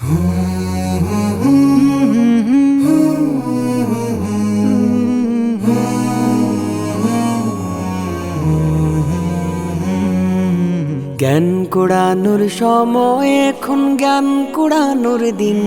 জ্ঞান কুড়ানোর সময়, এখন জ্ঞান কুড়ানোর দিন।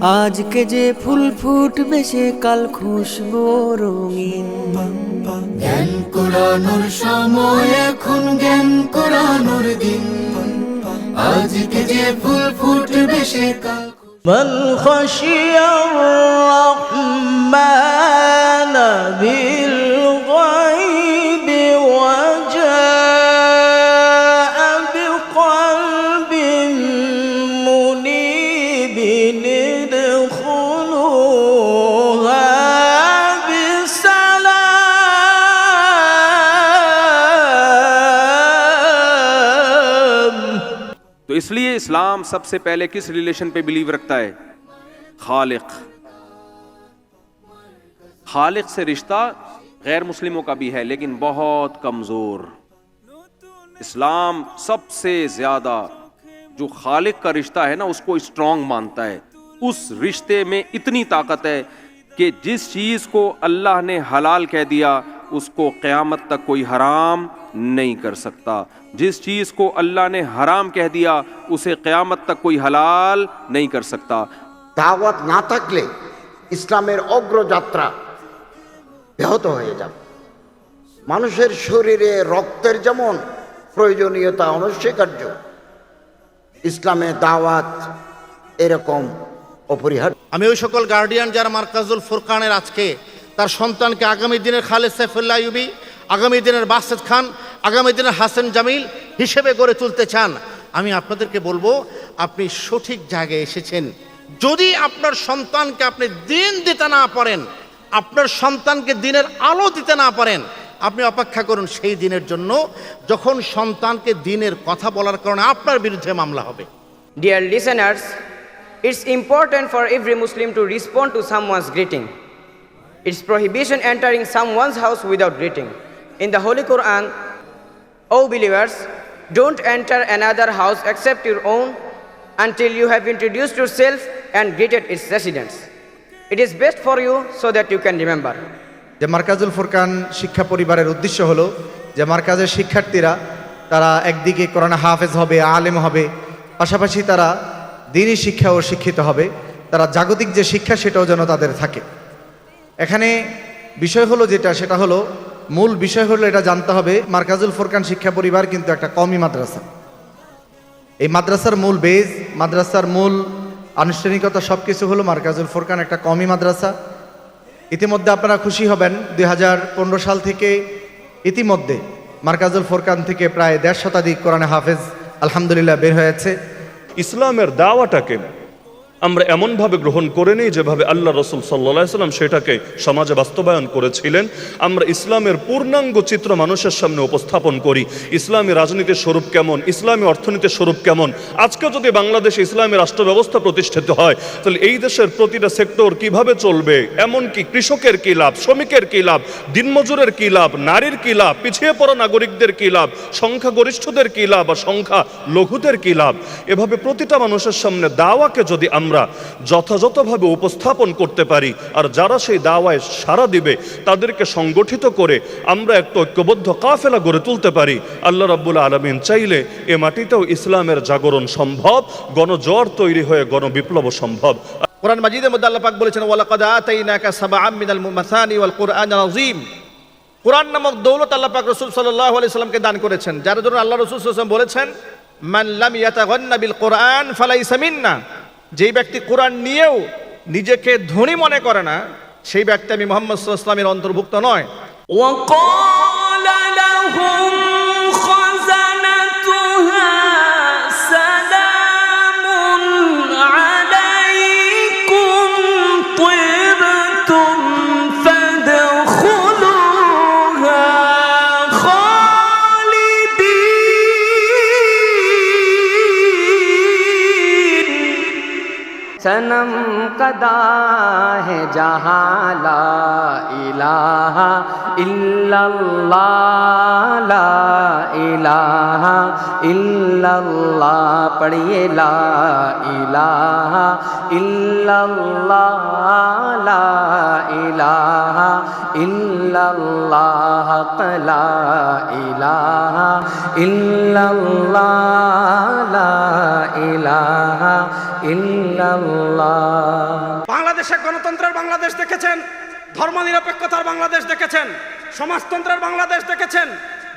আজকে যে ফুল ফুটবে, সে কাল খুশবু রঙিন। জ্ঞান কোরআনোর সময়, এখন জ্ঞান কোরআনোর দিন। আজকে যে ফুল ফুটবে সে কাল من خشي الرحمن بالغيب تو اس لیے اسلام سب سے پہلے کس ریلیشن پہ بلیو رکھتا ہے؟ خالق. خالق سے رشتہ غیر مسلموں کا بھی ہے، لیکن بہت کمزور. اسلام سب سے زیادہ جو خالق کا رشتہ ہے نا، اس کو اسٹرانگ مانتا ہے. اس رشتے میں اتنی طاقت ہے کہ جس چیز کو اللہ نے حلال کہہ دیا उसको क़यामत तक कोई हराम नहीं कर सकता जिस चीज को अल्लाह ने हराम कह दिया उसे क़यामत तक कोई हलाल नहीं कर सकता দাওয়াত না থাকলে ইসলামের অগ্রযাত্রা ব্যাহত হয়ে যাবে মানুষের শরীরে রক্তের যেমন প্রয়োজনীয়তা অনস্বীকার্য ইসলামে দাওয়াত এরকম অপরিহার্য আমি ওই সকল গার্ডিয়ান যারা মার্কাজুল ফুরকানের আজকে তার সন্তানকে আগামী দিনের খালেদ সাইফুল্লাহ ইউবি আগামী দিনের বাসেদ খান আগামী দিনের হাসান জামিল হিসেবে গড়ে তুলতে চান। আমি আপনাদেরকে বলব আপনি সঠিক জায়গায় এসেছেন। যদি আপনার সন্তানকে আপনি দিন দিতে না পারেন আপনার সন্তানকে দিনের আলো দিতে না পারেন আপনি অপেক্ষা করুন সেই দিনের জন্য যখন সন্তানকে দিনের কথা বলার কারণে আপনার বিরুদ্ধে মামলা হবে। Dear listeners, it's important for every Muslim to respond to someone's greeting. It's prohibition entering someone's house without greeting. In the Holy Quran, O believers, don't enter another house except your own until you have introduced yourself and greeted its residents. It is best for you so that you can remember. যে মার্কাজুল ফুরকান শিক্ষা পরিবারের উদ্দেশ্য হলো যে মার্কাজের শিক্ষার্থীরা তারা একদিকে কোরআন হাফেজ হবে আলেম হবে পাশাপাশি তারা দিনই শিক্ষাও শিক্ষিত হবে তারা জাগতিক যে শিক্ষা সেটাও যেন তাদের থাকে এখানে বিষয় হলো যেটা, সেটা হলো মূল বিষয় হলো এটা জানতে হবে, মার্কাজুল ফুরকান শিক্ষা পরিবার কিন্তু একটা কমই মাদ্রাসা। এই মাদ্রাসার মূল বেজ মাদ্রাসার মূল আনুষ্ঠানিকতা সব কিছু হলো মার্কাজুল ফুরকান একটা কমই মাদ্রাসা। ইতিমধ্যে আপনারা খুশি হবেন, দুই হাজার পনেরো সাল থেকে ইতিমধ্যে মার্কাজুল ফোরকান থেকে প্রায় দেড় শতাধিক কোরআনে হাফেজ আলহামদুলিল্লাহ বের হয়েছে। ইসলামের দাওয়াটাকে আমরা এমনভাবে গ্রহণ করে নিই যেভাবে আল্লাহ রসুল সাল্লা সাল্লাম সেটাকে সমাজে বাস্তবায়ন করেছিলেন। আমরা ইসলামের পূর্ণাঙ্গ চিত্র মানুষের সামনে উপস্থাপন করি। ইসলামী রাজনীতির স্বরূপ কেমন? ইসলামী অর্থনীতির স্বরূপ কেমন? আজকে যদি বাংলাদেশে ইসলামী রাষ্ট্র ব্যবস্থা প্রতিষ্ঠিত হয়, তাহলে এই দেশের প্রতিটা সেক্টর কীভাবে চলবে? এমনকি কৃষকের কী লাভ, শ্রমিকের কী লাভ, দিনমজুরের কী লাভ, নারীর কী লাভ, পিছিয়ে পড়া নাগরিকদের কী লাভ, সংখ্যাগরিষ্ঠদের কী লাভ বা সংখ্যা লঘুদের কী লাভ? এভাবে প্রতিটা মানুষের সামনে দাওয়াকে যদি আমরা যথাযথভাবে উপস্থাপন করতে পারি। আর যারা সেই দাওয়ায় সাড়া দিবে, তাদেরকে সংগঠিত করে আমরা একটা ঐক্যবদ্ধ কাফেলা গড়ে তুলতে পারি। আল্লাহ রাব্বুল আলমিন চাইলে এ মাটিতেও ইসলামের জাগরণ সম্ভব গণজ্বর তৈরি হয়ে গণবিপ্লব সম্ভব। কোরআন মাজিদের মধ্যে আল্লাহ পাক বলেছেন, ওয়ালাকাদ আতাইনাকা সাবআম মিনাল ওয়াল কুরআন আযীম। কোরআন নামক দৌলত আল্লাহ পাক রাসূল সাল্লাল্লাহু আলাইহি সাল্লামকে দান করেছেন, যার জন্য আল্লাহ রাসূল সাল্লাল্লাহু আলাইহি বলেছেন, মান লাম ইয়াতাগান্না বিল ফালাইসা মিন্না। যেই ব্যক্তি কোরআন নিয়েও নিজেকে ধনী মনে করে না, সেই ব্যক্তি আমি মোহাম্মদ ইসলামের অন্তর্ভুক্ত নয়। सनम कदा है जहाँ ला इलाहा इल्लल्लाह ला इलाहा इल्लल्लाह पढ़िए ला इलाहा इल्लल्लाह ला इलाहा इल्लल्लाह ला इलाहा इल्लल्लाह ला इलाहा বাংলাদেশে গণতন্ত্রের বাংলাদেশ দেখেছেন, ধর্মনিরপেক্ষতার বাংলাদেশ দেখেছেন, সমাজতন্ত্রের বাংলাদেশ দেখেছেন,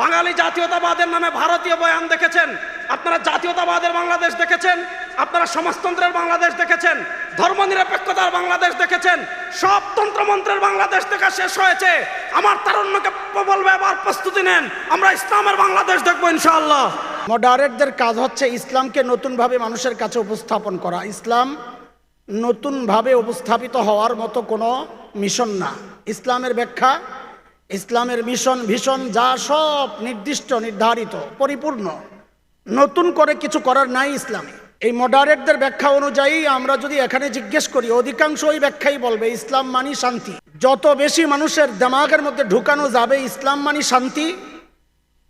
বাঙালি জাতীয়তাবাদের নামে ভারতীয় বয়ান দেখেছেন, আপনারা জাতীয়তাবাদের বাংলাদেশ দেখেছেন, আপনারা সমাজতন্ত্রের বাংলাদেশ দেখেছেন, ধর্মনিরপেক্ষতার বাংলাদেশ দেখেছেন, সব তন্ত্রমন্ত্রের বাংলাদেশ দেখা শেষ হয়েছে। আমার তারুণ্যকে বলবে আবার প্রস্তুতি নেন, আমরা ইসলামের বাংলাদেশ দেখব ইনশাআল্লাহ। মডারেটদের কাজ হচ্ছে ইসলামকে নতুনভাবে মানুষের কাছে উপস্থাপন করা। ইসলাম নতুনভাবে উপস্থাপিত হওয়ার মতো কোনো মিশন না। ইসলামের ব্যাখ্যা, ইসলামের মিশন ভীষণ, যা সব নির্দিষ্ট, নির্ধারিত, পরিপূর্ণ। নতুন করে কিছু করার নাই ইসলামে। এই মডারেটদের ব্যাখ্যা অনুযায়ী আমরা যদি এখানে জিজ্ঞেস করি, অধিকাংশ ওই ব্যাখ্যাই বলবে, ইসলাম মানি শান্তি। যত বেশি মানুষের দেমাগের মধ্যে ঢুকানো যাবে, ইসলাম মানি শান্তি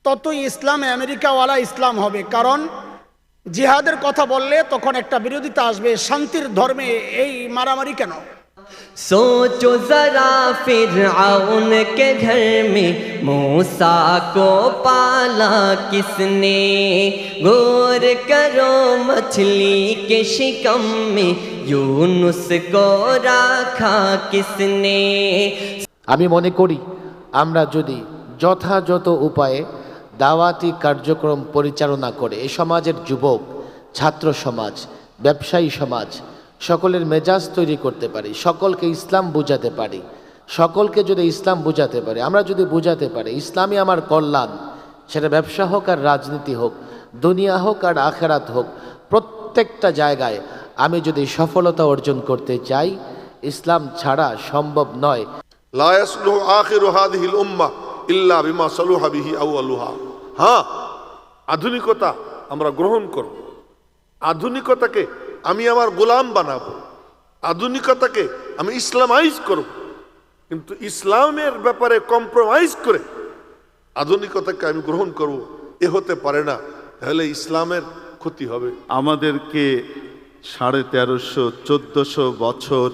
ততই ইসলাম আমেরিকাওয়ালা ইসলাম হবে কারণ জিহাদের কথা বললে তখন একটা বিরোধিতা আসবে শান্তির ধর্মে এই মারামারি কেন सोचो जरा फिर के घर में मूसा को पाला किसने गौर करो मछली के शिकम में यूनुस को राखा किसने আমি মনে করি আমরা যদি যথাযথ উপায়ে দাওয়াতি কার্যক্রম পরিচালনা করে। এ সমাজের যুবক, ছাত্র সমাজ, ব্যবসায়ী সমাজ, সকলের মেজাজ তৈরি করতে পারি, সকলকে ইসলাম বুঝাতে পারি, সকলকে যদি ইসলাম বুঝাতে পারি, আমরা যদি বুঝাতে পারি, ইসলামই আমার কল্যাণ। সেটা ব্যবসা হোক আর রাজনীতি হোক, দুনিয়া হোক আর আখেরাত হোক, প্রত্যেকটা জায়গায় আমি যদি সফলতা অর্জন করতে চাই, ইসলাম ছাড়া সম্ভব নয়। লা ইয়াসলুহু আখিরু হাদিহিল উম্মাহ ইল্লা বিমা সালুহা বিহি আউয়ালুহা হ্যাঁ আধুনিকতা আমরা গ্রহণ করব। আধুনিকতাকে আমি আমার গোলাম বানাবো। আধুনিকতাকে আমি ইসলামাইজ করব। কিন্তু ইসলামের ব্যাপারে কম্প্রোমাইজ করে আধুনিকতাকে আমি গ্রহণ করব, এ হতে পারে না। তাহলে ইসলামের ক্ষতি হবে। আমাদেরকে সাড়ে তেরোশো, চোদ্দোশো বছর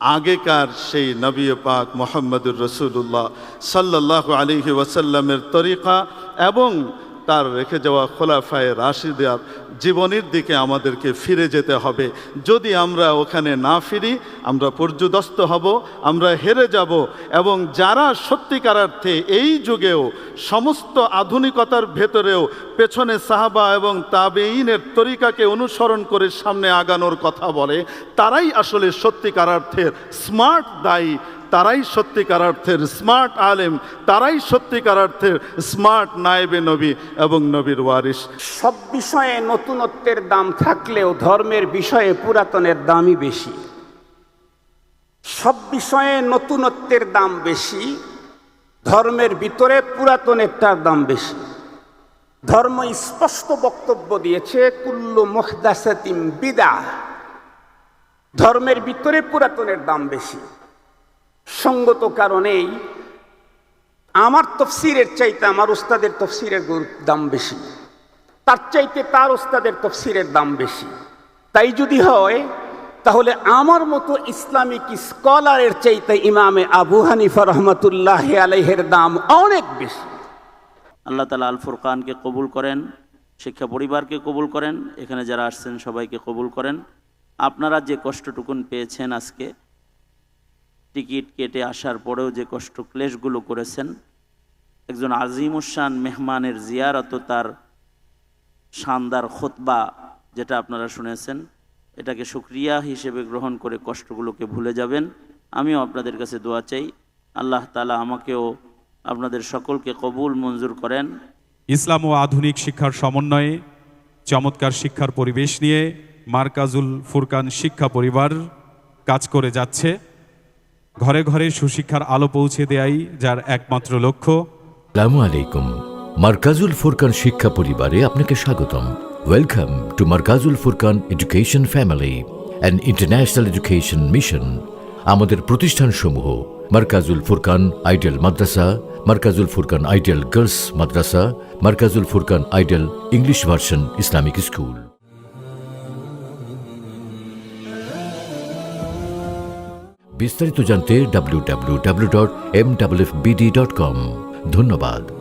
আগেকার সেই নবী পাক মোহাম্মদুর রসুল্লাহ সাল্লাহ আলিহি ওয়াসাল্লামের তরিকা এবং তার রেখে যাওয়া খোলাফায় রাশি দেওয়ার জীবনের দিকে আমাদেরকে ফিরে যেতে হবে। যদি আমরা ওখানে না ফিরি, আমরা পর্যুদস্ত হব, আমরা হেরে যাব এবং যারা সত্যিকার অর্থে এই যুগেও সমস্ত আধুনিকতার ভেতরেও পেছনে সাহাবা এবং তাবেইনের তরিকাকে অনুসরণ করে সামনে আগানোর কথা বলে, তারাই আসলে সত্যিকার অর্থের স্মার্ট দায়ী তারাই সত্যিকার অর্থের স্মার্ট আলেম, তারাই সত্যিকার অর্থের স্মার্ট নায়েবে নবী এবং নবীর ওয়ারিস সব বিষয়ে নতুনত্বের দাম থাকলেও ধর্মের বিষয়ে পুরাতনের দামই বেশি। সব বিষয়ে নতুনত্বের দাম বেশি, ধর্মের ভিতরে পুরাতনেরটার দাম বেশি। ধর্ম স্পষ্ট বক্তব্য দিয়েছে, কুল্লু মুহদাসাতিম বিদা ধর্মের ভিতরে পুরাতনের দাম বেশি। সঙ্গত কারণেই আমার তফসিরের চাইতে আমার উস্তাদের তফসিরের দাম বেশি। তার চাইতে তার উস্তাদের তফসিরের দাম বেশি। তাই যদি হয়, তাহলে আমার মতো ইসলামিক স্কলারের চাইতে ইমামে আবু হানিফা রহমতুল্লাহ আলাইহের দাম অনেক বেশি। আল্লাহ তালা আল ফুরকানকে কবুল করেন, শিক্ষা পরিবারকে কবুল করেন, এখানে যারা আসছেন সবাইকে কবুল করেন। আপনারা যে কষ্টটুকুন পেয়েছেন আজকে টিকিট কেটে আসার পরেও যে কষ্ট ক্লেশগুলো করেছেন, একজন আজিমুসান মেহমানের জিয়ারত তার শানদার খোতবা যেটা আপনারা শুনেছেন, এটাকে সুক্রিয়া হিসেবে গ্রহণ করে কষ্টগুলোকে ভুলে যাবেন। আমিও আপনাদের কাছে দোয়া চাই, আল্লাহ তালা আমাকেও আপনাদের সকলকে কবুল মঞ্জুর করেন। ইসলাম ও আধুনিক শিক্ষার সমন্বয়ে, চমৎকার শিক্ষার পরিবেশ নিয়ে মার্কাজুল ফুরকান শিক্ষা পরিবার কাজ করে যাচ্ছে। ঘরে ঘরে সুশিক্ষার আলো পৌঁছে দেয়াই যার একমাত্র লক্ষ্য। আলাইকুম। মার্কাজুল ফুরকান শিক্ষা পরিবারে আপনাকে স্বাগতম। Welcome to Markazul Furqan education family and international education mission আমাদের প্রতিষ্ঠানসমূহ, Markazul Furqan ideal Madrasa, Markazul Furqan ideal girls Madrasa, Markazul Furqan ideal English version Islamic school. বিস্তারিত জানতে W W W dot M W F BD dot com ধন্যবাদ।